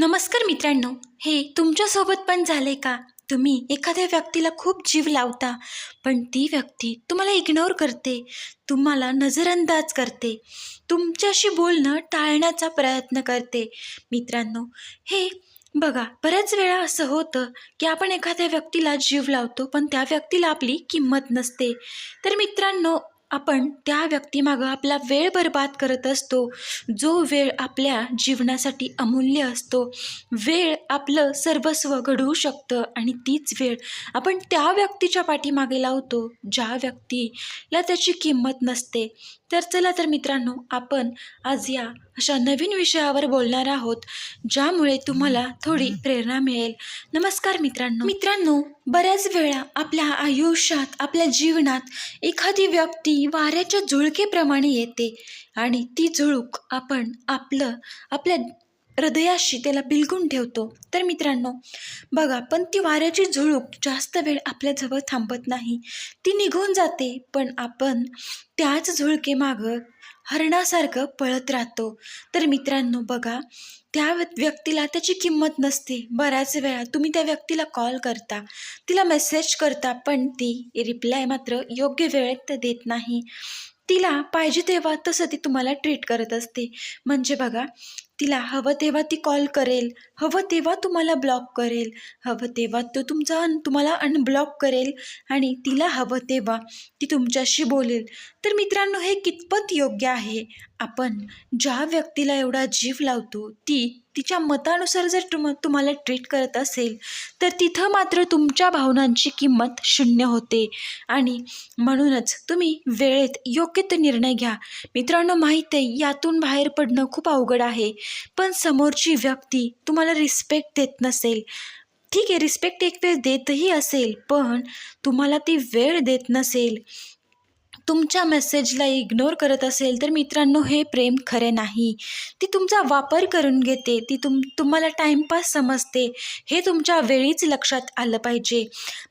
नमस्कार मित्रांनो हे तुमच्यासोबत पण झाले का? तुम्ही एखाद्या व्यक्तीला खूप जीव लावता पण ती व्यक्ती तुम्हाला इग्नोर करते तुम्हाला नजरअंदाज करते तुमच्याशी बोलणं टाळण्याचा प्रयत्न करते. मित्रांनो हे बघा बऱ्याच वेळा असं होतं की आपण एखाद्या व्यक्तीला जीव लावतो पण त्या व्यक्तीला आपली किंमत नसते. तर मित्रांनो आपण त्या व्यक्तीमागं आपला वेळ बर्बाद करत असतो. जो वेळ आपल्या जीवनासाठी अमूल्य असतो. वेळ आपलं सर्वस्व घडवू शकतं आणि तीच वेळ आपण त्या व्यक्तीच्या पाठीमागे लावतो. ज्या व्यक्तीला त्याची किंमत नसते. तर चला तर मित्रांनो आपण आज या अशा नवीन विषयावर बोलणार आहोत ज्यामुळे तुम्हाला थोडी प्रेरणा मिळेल. नमस्कार मित्रांनो. मित्रांनो बऱ्याच वेळा आपल्या आयुष्यात आपल्या जीवनात एखादी व्यक्ती वाऱ्याच्या झुळकेप्रमाणे येते आणि ती झुळूक आपण आपलं आपल्या हृदयाशी त्याला बिलगून ठेवतो. तर मित्रांनो बघा पण ती वाऱ्याची झुळूक जास्त वेळ आपल्याजवळ थांबत नाही. ती निघून जाते पण आपण त्याच झुळकेमागं हरणासारखं पळत राहतो. तर मित्रांनो बघा त्या व्य- व्यक्तीला त्याची किंमत नसते. बऱ्याच वेळा तुम्ही त्या व्यक्तीला कॉल करता तिला मेसेज करता पण ती रिप्लाय मात्र योग्य वेळेत देत नाही. तिला पाहिजे तेव्हा तसं ती तुम्हाला ट्रीट करत असते. म्हणजे बघा तिला हवं तेव्हा ती कॉल करेल. हवं तेव्हा तुम्हाला ब्लॉक करेल. हवं तेव्हा तो तुमचा अन तुम्हाला अनब्लॉक करेल आणि तिला हवं तेव्हा ती तुमच्याशी बोलेल. तर मित्रांनो हे कितपत योग्य आहे? आपण ज्या व्यक्तीला एवढा जीव लावतो ती तिच्या मतानुसार जर तुम तुम्हाला ट्रीट करत असेल तर तिथं मात्र तुमच्या भावनांची किंमत शून्य होते. आणि म्हणूनच तुम्ही वेळेत योग्य तो निर्णय घ्या. मित्रांनो माहीत आहे यातून बाहेर पडणं खूप अवघड आहे. पण समोरची व्यक्ती तुम्हाला रिस्पेक्ट देत नसेल. ठीक आहे रिस्पेक्ट एक वेळ देतही असेल पण तुम्हाला ती वेळ देत नसेल. तुमच्या मेसेजला इग्नोर करत असेल तर मित्रांनो हे प्रेम खरे नाही. ती तुमचा वापर करून घेते ती तुम तुम्हाला टाईमपास समजते. हे तुमच्या वेळीच लक्षात आलं पाहिजे.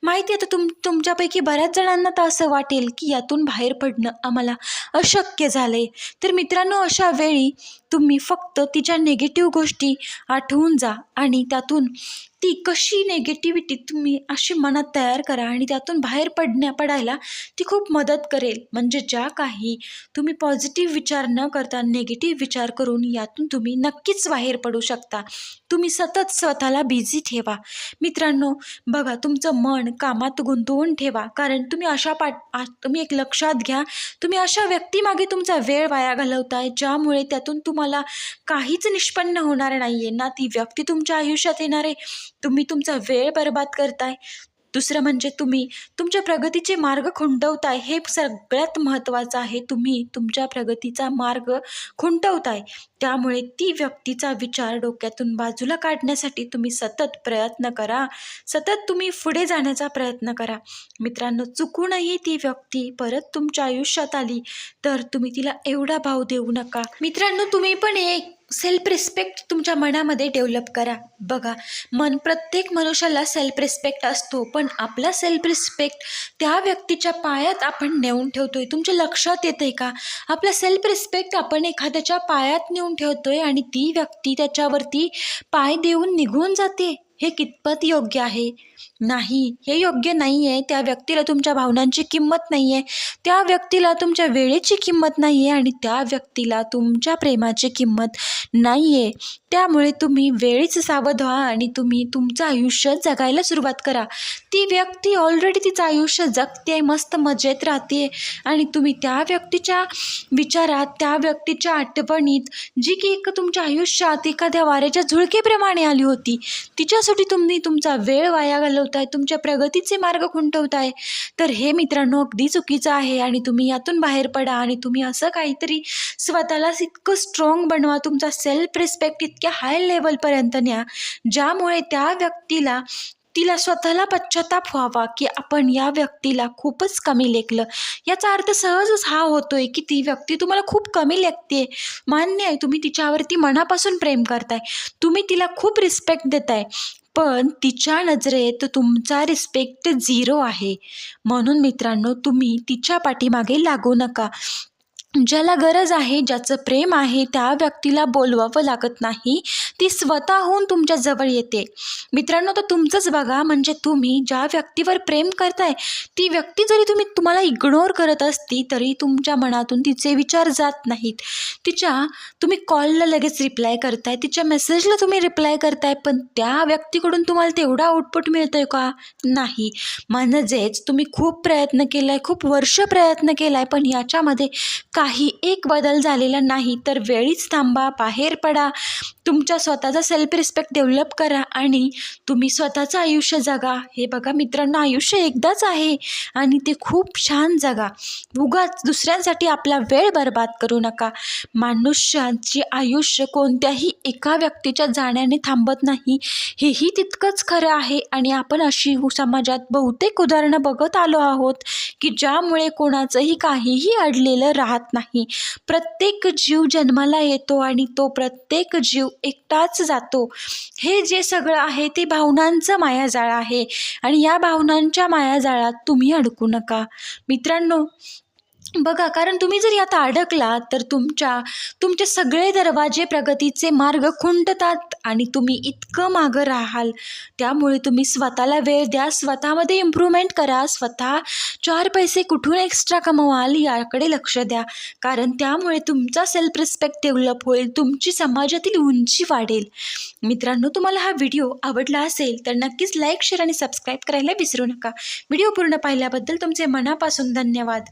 माहिती आता तुम तुमच्यापैकी बऱ्याच जणांना तर असं वाटेल की यातून बाहेर पडणं आम्हाला अशक्य झालं आहे तर मित्रांनो अशा वेळी तुम्ही फक्त तिच्या निगेटिव्ह गोष्टी आठवून जा आणि त्यातून ती कशी नेगेटिव्हिटी तुम्ही अशी मनात तयार करा आणि त्यातून बाहेर पडण्या पडायला ती खूप मदत करेल. म्हणजे ज्या काही तुम्ही पॉझिटिव्ह विचार न करता नेगेटिव्ह विचार करून यातून तुम्ही नक्कीच बाहेर पडू शकता. तुम्ही सतत स्वतःला बिझी ठेवा. मित्रांनो बघा तुमचं मन कामात गुंतवून ठेवा. कारण तुम्ही अशा पाठ आ- तुम्ही एक लक्षात घ्या. तुम्ही अशा व्यक्तीमागे तुमचा वेळ वाया घालवताय ज्यामुळे त्यातून तुम्हाला काहीच निष्पन्न होणार नाही आहे ना ती व्यक्ती तुमच्या आयुष्यात येणार आहे तुम्ही तुमचा वेळ बर्बाद करताय. दुसरं म्हणजे तुम्ही तुमच्या प्रगतीचे मार्ग खुंटवताय. हे सगळ्यात महत्त्वाचं आहे. तुम्ही तुमच्या प्रगतीचा मार्ग खुंटवताय. त्यामुळे ती व्यक्तीचा विचार डोक्यातून बाजूला काढण्यासाठी तुम्ही सतत प्रयत्न करा. सतत तुम्ही पुढे जाण्याचा प्रयत्न करा. मित्रांनो चुकूनही ती व्यक्ती परत तुमच्या आयुष्यात आली तर तुम्ही तिला एवढा भाव देऊ नका. मित्रांनो तुम्ही पण एक सेल्फ रिस्पेक्ट तुमच्या मनामध्ये डेव्हलप करा. बघा मन प्रत्येक मनुष्याला सेल्फ रिस्पेक्ट असतो पण आपला सेल्फ रिस्पेक्ट त्या व्यक्तीच्या पायात आपण नेऊन ठेवतोय. तुमच्या लक्षात येते का? आपला सेल्फ रिस्पेक्ट आपण एखाद्याच्या पायात नेऊन ठेवतोय आणि ती व्यक्ती त्याच्यावरती पाय देऊन निघून जाते. हे कितपत योग्य आहे? नाही हे योग्य नाही आहे त्या व्यक्तीला तुमच्या भावनांची किंमत नाही आहे त्या व्यक्तीला तुमच्या वेळेची किंमत नाही आहे आणि त्या व्यक्तीला तुमच्या प्रेमाची किंमत नाही आहे त्यामुळे तुम्ही वेळीच सावध व्हा आणि तुम्ही तुमचं आयुष्य जगायला सुरुवात करा. ती व्यक्ती ऑलरेडी तिचं आयुष्य जगते मस्त मजेत राहते आणि तुम्ही त्या व्यक्तीच्या विचारात त्या व्यक्तीच्या आठवणीत जी की एक तुमच्या आयुष्यात एखाद्या वाऱ्याच्या झुळकेप्रमाणे आली होती तिच्यासाठी तुम्ही तुमचा वेळ वाया घालवताय तुमच्या प्रगतीचे मार्ग खुंटवताय. तर हे मित्रांनो अगदी चुकीचं आहे आणि तुम्ही यातून बाहेर पडा आणि तुम्ही असं काहीतरी स्वतःलाच इतकं स्ट्रॉंग बनवा तुमचा सेल्फ रिस्पेक्ट इतक्या हाय लेवलपर्यंत न्या. ज्यामुळे त्या व्यक्तीला तिला स्वतःला पश्चाताप व्हावा की आपण या व्यक्तीला खूपच कमी लेखलं. याचा अर्थ सहजच हा होतोय की ती व्यक्ती तुम्हाला खूप कमी लेखते मान्य आहे तुम्ही तिच्यावरती मनापासून प्रेम करताय. तुम्ही तिला खूप रिस्पेक्ट देताय. पण तिच्या नजरेत तुमचा रिस्पेक्ट झिरो आहे. म्हणून मित्रांनो तुम्ही तिच्या पाठीमागे लागू नका. ज्याला गरज आहे ज्याचं प्रेम आहे त्या व्यक्तीला बोलवावं लागत नाही ती स्वतःहून तुमच्या जवळ येते. मित्रांनो तर तुमचंच बघा म्हणजे तुम्ही ज्या व्यक्तीवर प्रेम करताय ती व्यक्ती जरी तुम्ही तुम्हाला इग्नोर करत असती तरी तुमच्या मनातून तिचे विचार जात नाहीत. तिच्या तुम्ही कॉलला लगेच रिप्लाय करताय तिच्या मेसेजला तुम्ही रिप्लाय करताय पण त्या व्यक्तीकडून तुम्हाला तेवढा आउटपुट मिळतोय का? नाही. म्हणजेच तुम्ही खूप प्रयत्न केला आहे खूप वर्ष प्रयत्न केला आहे पण याच्यामध्ये काही एक बदल झालेला नाही तर वेळीच थांबा बाहेर पडा. तुमच्या स्वतःचा सेल्फ रिस्पेक्ट डेव्हलप करा आणि तुम्ही स्वतःचं आयुष्य जगा. हे बघा मित्रांनो आयुष्य एकदाच आहे आणि ते खूप छान जगा. उगाच दुसऱ्यांसाठी आपला वेळ बर्बाद करू नका. मनुष्याचे आयुष्य कोणत्याही एका व्यक्तीच्या जाण्याने थांबत नाही. हेही तितकंच खरं आहे आणि आपण अशी समाजात बहुतेक उदाहरणं बघत आलो आहोत की ज्यामुळे कोणाचंही काहीही अडलेलं राहत राहत नाही. प्रत्येक जीव जन्माला येतो आणि तो प्रत्येक जीव एकटाच जातो. हे जे सगळं आहे ते भावनांचं मायाजाळ आहे. आणि या भावनांच्या मायाजाळात तुम्ही अडकू नका. मित्रांनो बघा कारण तुम्ही जर यात अडकला तर तुमच्या तुमचे सगळे दरवाजे प्रगतीचे मार्ग खुंटतात आणि तुम्ही इतकं मागं राहाल. त्यामुळे तुम्ही स्वतःला वेळ द्या स्वतःमध्ये इम्प्रूव्हमेंट करा स्वतः चार पैसे कुठून एक्स्ट्रा कमवाल याकडे लक्ष द्या. कारण त्यामुळे तुमचा सेल्फ रिस्पेक्ट डेव्हलप होईल तुमची समाजातील उंची वाढेल. मित्रांनो तुम्हाला हा व्हिडिओ आवडला असेल तर नक्कीच लाईक शेअर आणि सबस्क्राईब करायला विसरू नका. व्हिडिओ पूर्ण पाहिल्याबद्दल तुमचे मनापासून धन्यवाद.